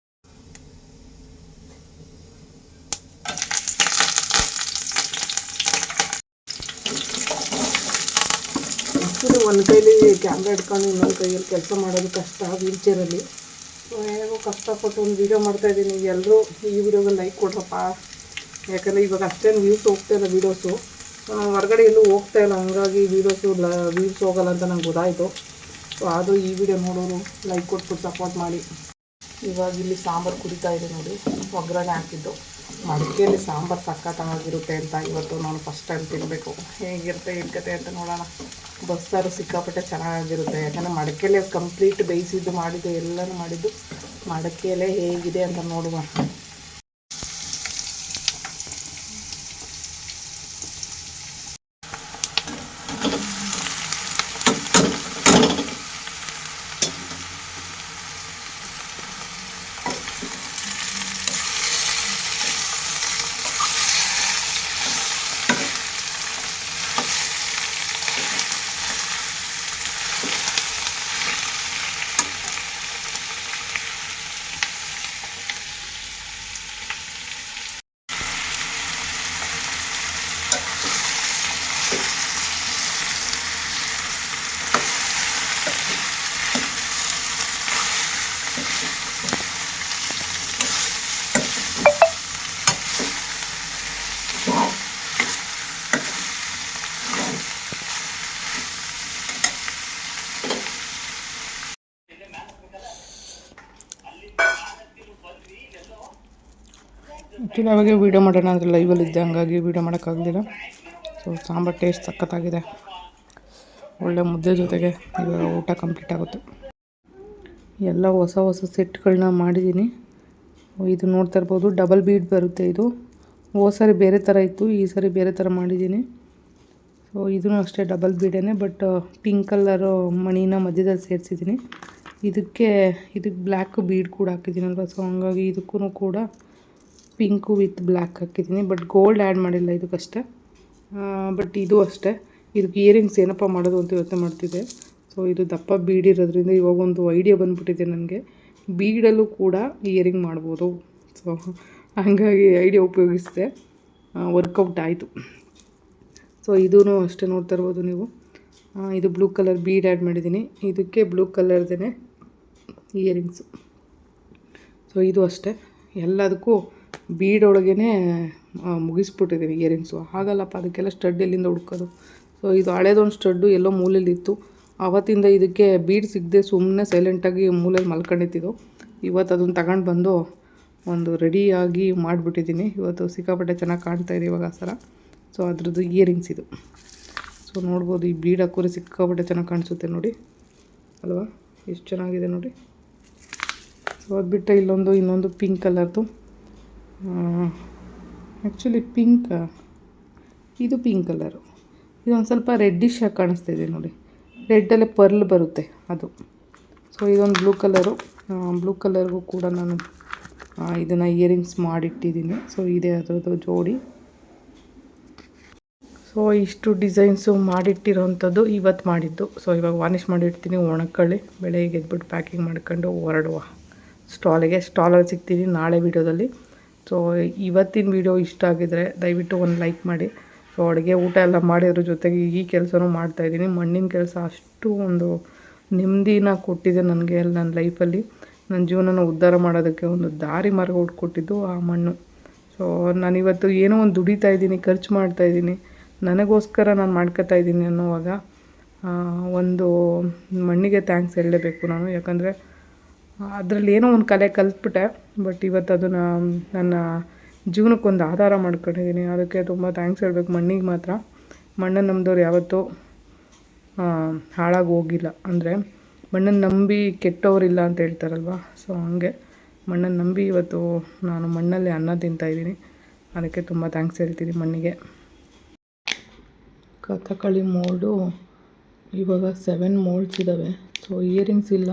ಒಂದು ಕೈಲಿ ಕ್ಯಾಮ್ರಾ ಇಟ್ಕೊಂಡು ಇನ್ನೊಂದು ಕೈಯಲ್ಲಿ ಕೆಲಸ ಮಾಡೋದು ಕಷ್ಟ ವೀಲ್ ಚೇರಲ್ಲಿ ಹೇಗೋ ಕಷ್ಟಪಟ್ಟು ಒಂದು ವೀಡಿಯೋ ಮಾಡ್ತಾಯಿದ್ದೀನಿ ಎಲ್ಲರೂ ಈ ವಿಡಿಯೋಗೆ ಲೈಕ್ ಕೊಡ್ರಪ್ಪ. ಯಾಕಂದರೆ ಇವಾಗ ಅಷ್ಟೇನು ವ್ಯೂಸ್ ಹೋಗ್ತಾ ಇಲ್ಲ ವೀಡಿಯೋಸು ಹೊರಗಡೆ ಎಲ್ಲೂ ಹೋಗ್ತಾ ಇಲ್ಲ. ಹಂಗಾಗಿ ವೀಡಿಯೋಸು ವ್ಯೂಸ್ ಹೋಗಲ್ಲ ಅಂತ ನಂಗೆ ಗೊತ್ತಾಯಿತು. ಸೊ ಆದರೂ ಈ ವಿಡಿಯೋ ನೋಡೋರು ಲೈಕ್ ಕೊಟ್ಬಿಟ್ಟು ಸಪೋರ್ಟ್ ಮಾಡಿ. ಇವಾಗ ಇಲ್ಲಿ ಸಾಂಬಾರು ಕುಡಿತಾ ಇದೆ ನೋಡಿ. ಒಗ್ಗರಣೆ ಹಾಕಿದ್ದು. ಮಡಿಕೆಯಲ್ಲಿ ಸಾಂಬಾರು ಸಕ್ಕತ್ತಾಗಿರುತ್ತೆ ಅಂತ ಇವತ್ತು ನಾನು ಫಸ್ಟ್ ಟೈಮ್ ತಿನ್ನಬೇಕು ಹೇಗಿರುತ್ತೆ, ಏನು ಕತೆ ಅಂತ ನೋಡೋಣ. ಬಸ್ಸಾರು ಸಿಕ್ಕಾಪಟ್ಟೆ ಚೆನ್ನಾಗಿರುತ್ತೆ. ಯಾಕಂದರೆ ಮಡಿಕೆಯಲ್ಲೇ ಕಂಪ್ಲೀಟ್ ಬೇಯಿಸಿದ್ದು ಮಾಡಿದ್ದು, ಎಲ್ಲನೂ ಮಾಡಿದ್ದು ಮಡಿಕೆಯಲ್ಲೇ ಹೇಗಿದೆ ಅಂತ ನೋಡುವ. ಆ್ಯಕ್ಚುಲಿ ಅವಾಗೆ ವೀಡಿಯೋ ಮಾಡೋಣ, ಅಂದರೆ ಲೈವಲ್ಲಿ ಇದ್ದೆ, ಹಂಗಾಗಿ ವೀಡಿಯೋ ಮಾಡೋಕ್ಕಾಗಲಿಲ್ಲ ಸೊ ಸಾಂಬಾರು ಟೇಸ್ಟ್ ಸಖತ್ತಾಗಿದೆ. ಒಳ್ಳೆ ಮುದ್ದೆ ಜೊತೆಗೆ ಇವಾಗ ಊಟ ಕಂಪ್ಲೀಟ್ ಆಗುತ್ತೆ. ಎಲ್ಲ ಹೊಸ ಹೊಸ ಸೆಟ್ಗಳನ್ನ ಮಾಡಿದ್ದೀನಿ ಇದು ನೋಡ್ತಾ ಇರ್ಬೋದು ಡಬಲ್ ಬೀಡ್ ಬರುತ್ತೆ ಇದು. ಹೋದ ಸರಿ ಬೇರೆ ಥರ ಇತ್ತು, ಈ ಸಾರಿ ಬೇರೆ ಥರ ಮಾಡಿದ್ದೀನಿ ಸೊ ಇದೂ ಅಷ್ಟೇ ಡಬಲ್ ಬೀಡೇ ಬಟ್ ಪಿಂಕ್ ಕಲರು ಮಣಿನ ಮಧ್ಯದಲ್ಲಿ ಸೇರಿಸಿದ್ದೀನಿ ಇದಕ್ಕೆ ಇದಕ್ಕೆ ಬ್ಲ್ಯಾಕ್ ಬೀಡ್ ಕೂಡ ಹಾಕಿದ್ದೀನಲ್ವ ಸೊ ಹಂಗಾಗಿ ಇದಕ್ಕೂ ಕೂಡ ಪಿಂಕು ವಿತ್ ಬ್ಲ್ಯಾಕ್ ಹಾಕಿದ್ದೀನಿ, ಬಟ್ ಗೋಲ್ಡ್ ಆ್ಯಡ್ ಮಾಡಿಲ್ಲ ಇದಕ್ಕಷ್ಟೇ. ಬಟ್ ಇದು ಅಷ್ಟೇ. ಇದಕ್ಕೆ ಇಯರಿಂಗ್ಸ್ ಏನಪ್ಪ ಮಾಡೋದು ಅಂತ ಯೋಚನೆ ಮಾಡ್ತಿದ್ದೆ. ಸೊ ಇದು ದಪ್ಪ ಬೀಡ್ ಇರೋದ್ರಿಂದ ಇವಾಗ ಒಂದು ಐಡಿಯಾ ಬಂದುಬಿಟ್ಟಿದೆ ನನಗೆ. ಬೀಡಲ್ಲೂ ಕೂಡ ಇಯರಿಂಗ್ ಮಾಡ್ಬೋದು. ಸೊ ಹಾಗಾಗಿ ಐಡಿಯಾ ಉಪಯೋಗಿಸಿದೆ. ವರ್ಕೌಟ್ ಆಯಿತು. ಸೊ ಇದೂ ಅಷ್ಟೇ ನೋಡ್ತಾ ಇರ್ಬೋದು ನೀವು. ಇದು ಬ್ಲೂ ಕಲರ್ ಬೀಡ್ ಆ್ಯಡ್ ಮಾಡಿದ್ದೀನಿ. ಇದಕ್ಕೆ ಬ್ಲೂ ಕಲರ್ದೇ ಇಯರಿಂಗ್ಸು. ಸೊ ಇದು ಅಷ್ಟೇ. ಎಲ್ಲದಕ್ಕೂ ಬೀಡ್ ಒಳಗೇ ಮುಗಿಸ್ಬಿಟ್ಟಿದ್ದೀನಿ ಇಯರಿಂಗ್ಸು ಆಗಲ್ಲಪ್ಪ ಅದಕ್ಕೆಲ್ಲ ಸ್ಟಡ್ ಎಲ್ಲಿಂದ ಹುಡ್ಕೋದು? ಸೊ ಇದು ಹಳೇದೊಂದು ಸ್ಟಡ್ಡು ಎಲ್ಲೋ ಮೂಲೆಯಲ್ಲಿತ್ತು. ಆವತ್ತಿಂದ ಇದಕ್ಕೆ ಬೀಡ್ ಸಿಗದೆ ಸುಮ್ಮನೆ ಸೈಲೆಂಟಾಗಿ ಮೂಲೆಯಲ್ಲಿ ಮಲ್ಕೊಂಡಿತ್ತಿದ್ದು. ಇವತ್ತು ಅದನ್ನು ತಗೊಂಡು ಬಂದು ಒಂದು ರೆಡಿಯಾಗಿ ಮಾಡಿಬಿಟ್ಟಿದ್ದೀನಿ. ಇವತ್ತು ಸಿಕ್ಕಾಪಟ್ಟೆ ಚೆನ್ನಾಗಿ ಕಾಣ್ತಾ ಇದೆ ಇವಾಗ ಆ ಸರ. ಸೊ ಅದ್ರದ್ದು ಇಯರಿಂಗ್ಸ್ ಇದು. ಸೊ ನೋಡ್ಬೋದು ಈ ಬೀಡ್ ಹಾಕೋರೆ ಸಿಕ್ಕಾಪಟ್ಟೆ ಚೆನ್ನಾಗಿ ಕಾಣಿಸುತ್ತೆ ನೋಡಿ. ಅಲ್ವಾ? ಎಷ್ಟು ಚೆನ್ನಾಗಿದೆ ನೋಡಿ. ಸೊ ಅದು ಬಿಟ್ಟರೆ ಇಲ್ಲೊಂದು, ಇನ್ನೊಂದು ಪಿಂಕ್ ಕಲರ್ದು ಆ್ಯಕ್ಚುಲಿ ಪಿಂಕ್ ಇದು ಪಿಂಕ್ ಕಲರು ಇದೊಂದು ಸ್ವಲ್ಪ ರೆಡ್ಡಿಶ್ ಆಗಿ ಕಾಣಿಸ್ತಾ ಇದೆ ನೋಡಿ. ರೆಡ್ಡಲ್ಲೇ ಪರ್ಲ್ ಬರುತ್ತೆ ಅದು. ಸೊ ಇದೊಂದು ಬ್ಲೂ ಕಲರು ಬ್ಲೂ ಕಲರ್ಗೂ ಕೂಡ ನಾನು ಇದನ್ನು ಇಯರಿಂಗ್ಸ್ ಮಾಡಿಟ್ಟಿದ್ದೀನಿ. ಸೊ ಇದೆ ಅದರದ್ದು ಜೋಡಿ. ಸೊ ಇಷ್ಟು ಡಿಸೈನ್ಸು ಮಾಡಿಟ್ಟಿರೋವಂಥದ್ದು ಇವತ್ತು ಮಾಡಿದ್ದು. ಸೊ ಇವಾಗ ವಾರ್ನಿಷ್ ಮಾಡಿರ್ತೀನಿ ಒಣಕೊಳ್ಳಿ. ಬೆಳಗ್ಗೆ ಎದ್ಬಿಟ್ಟು ಪ್ಯಾಕಿಂಗ್ ಮಾಡ್ಕೊಂಡು ಹೊರಡುವ. ಸ್ಟಾಲಿಗೆ ಸ್ಟಾಲಲ್ಲಿ ಸಿಗ್ತೀನಿ ನಾಳೆ ವೀಡಿಯೋದಲ್ಲಿ ಸೊ ಇವತ್ತಿನ ವಿಡಿಯೋ ಇಷ್ಟ ಆಗಿದ್ರೆ ದಯವಿಟ್ಟು ಒಂದು ಲೈಕ್ ಮಾಡಿ. ಸೊ ಅಡುಗೆ ಊಟ ಎಲ್ಲ ಮಾಡಿದ್ರ ಜೊತೆಗೆ ಈ ಕೆಲಸನೂ ಮಾಡ್ತಾಯಿದ್ದೀನಿ ಮಣ್ಣಿನ ಕೆಲಸ ಅಷ್ಟು ಒಂದು ನೆಮ್ಮದಿನ ಕೊಟ್ಟಿದೆ ನನಗೆ ಅಲ್ಲಿ ನನ್ನ ಲೈಫಲ್ಲಿ ನನ್ನ ಜೀವನನ ಉದ್ಧಾರ ಮಾಡೋದಕ್ಕೆ ಒಂದು ದಾರಿ ಮಾರ್ಗ ಹುಡ್ಕೊಟ್ಟಿದ್ದು ಆ ಮಣ್ಣು. ಸೊ ನಾನಿವತ್ತು ಏನೋ ಒಂದು ದುಡಿತಾ ಇದ್ದೀನಿ, ಖರ್ಚು ಮಾಡ್ತಾ ಇದ್ದೀನಿ. ನನಗೋಸ್ಕರ ನಾನು ಮಾಡ್ಕೋತಾ ಇದ್ದೀನಿ ಅನ್ನೋವಾಗ ಒಂದು ಮಣ್ಣಿಗೆ ಥ್ಯಾಂಕ್ಸ್ ಹೇಳಲೇಬೇಕು ನಾನು. ಯಾಕಂದರೆ ಅದರಲ್ಲಿ ಏನೋ ಒಂದು ಕಲೆ ಕಲ್ತ್ಬಿಟ್ಟೆ ಬಟ್ ಇವತ್ತು ಅದನ್ನು ನನ್ನ ಜೀವನಕ್ಕೊಂದು ಆಧಾರ ಮಾಡ್ಕೊಂಡಿದ್ದೀನಿ ಅದಕ್ಕೆ ತುಂಬ ಥ್ಯಾಂಕ್ಸ್ ಹೇಳಬೇಕು ಮಣ್ಣಿಗೆ ಮಾತ್ರ. ಮಣ್ಣನ್ನು ನಂಬಿದವ್ರು ಯಾವತ್ತೂ ಹಾಳಾಗಿ ಹೋಗಿಲ್ಲ. ಅಂದರೆ ಮಣ್ಣನ್ನು ನಂಬಿ ಕೆಟ್ಟವರಿಲ್ಲ ಅಂತ ಹೇಳ್ತಾರಲ್ವ? ಸೊ ಹಂಗೆ ಮಣ್ಣನ್ನು ನಂಬಿ ಇವತ್ತು ನಾನು ಮಣ್ಣಲ್ಲಿ ಅನ್ನ ತಿಂತಾಯಿದ್ದೀನಿ ಅದಕ್ಕೆ ತುಂಬ ಥ್ಯಾಂಕ್ಸ್ ಹೇಳ್ತೀನಿ ಮಣ್ಣಿಗೆ. ಕಥಕಳಿ ಮೋಲ್ಡು ಇವಾಗ ಸೆವೆನ್ ಮೋಲ್ಡ್ಸ್ ಇದ್ದಾವೆ ಸೊ ಇಯರಿಂಗ್ಸ್ ಇಲ್ಲ.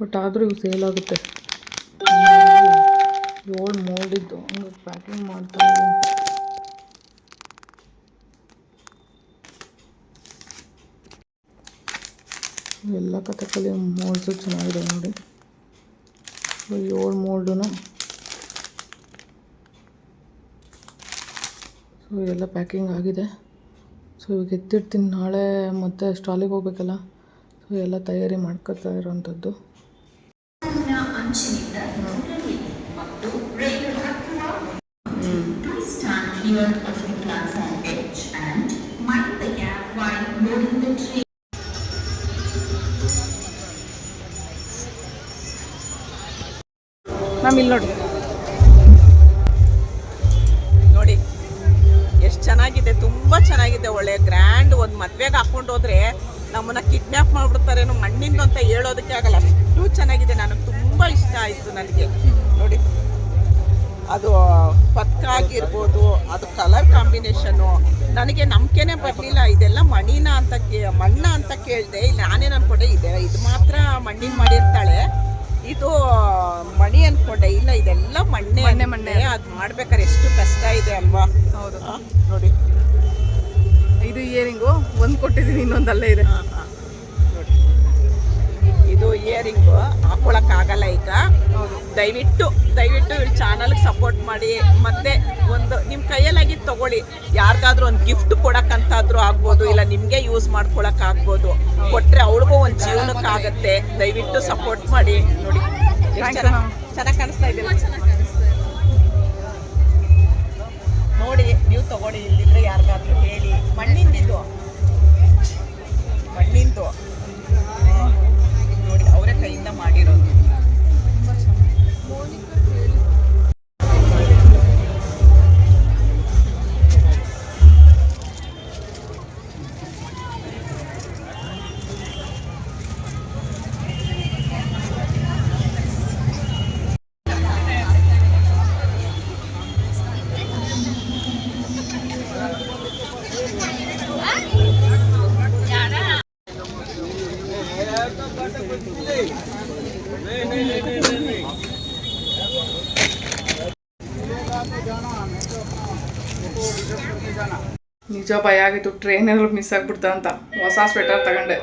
ಬಟ್ ಆದರೂ ಇವು ಸೇಲ್ ಆಗುತ್ತೆ. ಏಳು ಮೋಲ್ಡ್ ಇದ್ದು ಹಂಗೆ ಪ್ಯಾಕಿಂಗ್ ಮಾಡ್ತಾ ಎಲ್ಲ ಕಥಕ್ಕಲ್ಲಿ ಮೋಡ್ಸು ಚೆನ್ನಾಗಿದೆ ನೋಡಿ. ಏಳು ಮೋಲ್ಡು ಸೊ ಎಲ್ಲ ಪ್ಯಾಕಿಂಗ್ ಆಗಿದೆ. ಸೊ ಇವಾಗ ಎತ್ತಿಡ್ತೀನಿ ನಾಳೆ ಮತ್ತೆ ಸ್ಟಾಲಿಗೆ ಹೋಗ್ಬೇಕಲ್ಲ. ಸೊ ಎಲ್ಲ ತಯಾರಿ ಮಾಡ್ಕೋತಾ ಇರೋವಂಥದ್ದು While loading the tray. Ma'am ಇಲ್ಲಿ ನೋಡಿ, ಎಷ್ಟು ಚೆನ್ನಾಗಿದೆ, ತುಂಬ ಚೆನ್ನಾಗಿದೆ ಒಳ್ಳೆ ಗ್ರ್ಯಾಂಡ್ ಒಂದು ಮದ್ವೆಗೆ ಹಾಕೊಂಡು ಹೋದ್ರೆ ನಮ್ಮನ್ನ ಕಿಡ್ನ್ಯಾಪ್ ಮಾಡ್ಬಿಡ್ತಾರೇನೋ ಮಣ್ಣಿಂದ ಅಂತ ಹೇಳೋದಕ್ಕೆ ಆಗಲ್ಲ ಅಷ್ಟು ಚೆನ್ನಾಗಿದೆ, ನನಗೆ ತುಂಬ ಇಷ್ಟ ಆಯಿತು ನನಗೆ. ನೋಡಿ ಅದು ಪಕ್ಕ ಆಗಿರ್ಬೋದು ಅದು ಕಲರ್ ಕಾಂಬಿನೇಷನು ನನಗೆ ನಂಬಿಕೆನೇ ಬರಲಿಲ್ಲ. ಇದೆಲ್ಲ ಮಣ್ಣಿನ ಅಂತ ಕೇ ಮಣ್ಣ ಅಂತ ಕೇಳಿದೆ. ನಾನೇನು ಅನ್ಕೊಂಡೆ ಇದೆ ಇದು ಮಾತ್ರ ಮಣ್ಣಿನ ಮಾಡಿರ್ತಾಳೆ. ಇದು ಮಣಿ ಅನ್ಕೊಂಡೆ. ಇಲ್ಲ ಇದೆಲ್ಲ ಮಣ್ಣೆ ಮಣ್ಣೆ, ಮಣ್ಣೆ. ಅದು ಮಾಡ್ಬೇಕಾದ್ರೆ ಎಷ್ಟು ಕಷ್ಟ ಇದೆ ಅಲ್ವಾ? ಹೌದು. ನೋಡಿ. ಇದು ಇಯರಿಂಗು ಒಂದು ಕೊಟ್ಟಿದ್ದೀನಿ ಇನ್ನೊಂದಲ್ಲೇ ಇದೆ. ಇದು ಇಯರಿಂಗು ಹಾಕೊಳಕ್ಕಾಗಲ್ಲ ಈಗ. ದಯವಿಟ್ಟು ದಯವಿಟ್ಟು ಇವ್ರ ಚಾನಲ್ಗೆ ಸಪೋರ್ಟ್ ಮಾಡಿ. ಮತ್ತೆ ಒಂದು ನಿಮ್ಮ ಕೈಯಲ್ಲಾಗಿ ತಗೊಳ್ಳಿ. ಯಾರಿಗಾದ್ರೂ ಒಂದು ಗಿಫ್ಟ್ ಕೊಡಕ್ಕಂತಾದ್ರೂ ಆಗ್ಬೋದು ಇಲ್ಲ ನಿಮಗೆ ಯೂಸ್ ಮಾಡ್ಕೊಳಕ್ ಆಗ್ಬೋದು ಕೊಟ್ರೆ ಅವಳಿಗೂ ಒಂದು ಜೀವನಕ್ಕಾಗತ್ತೆ. ದಯವಿಟ್ಟು ಸಪೋರ್ಟ್ ಮಾಡಿ. ನೋಡಿ. ಚೆನ್ನಾಗಿ ಕಾಣಿಸ್ತಾ ಇದೆ. ನೋಡಿ ನೀವು ತಗೊಳ್ಳಿ ಇಲ್ಲಿದ್ರೆ ಯಾರಿಗಾದ್ರೂ ಹೇಳಿ. ಮಣ್ಣಿಂದಿದ್ದು. ಮಣ್ಣಿಂದು. ಕೈಯಿಂದ ಮಾಡಿರೋದು. ನಿಜ ಭಯ ಆಗಿತ್ತು. ಟ್ರೈನಲ್ಲಿ ಮಿಸ್ ಆಗ್ಬಿಡ್ತಾ ಅಂತ. ಹೊಸ ಸ್ವೆಟರ್ ತಗೊಂಡೆ.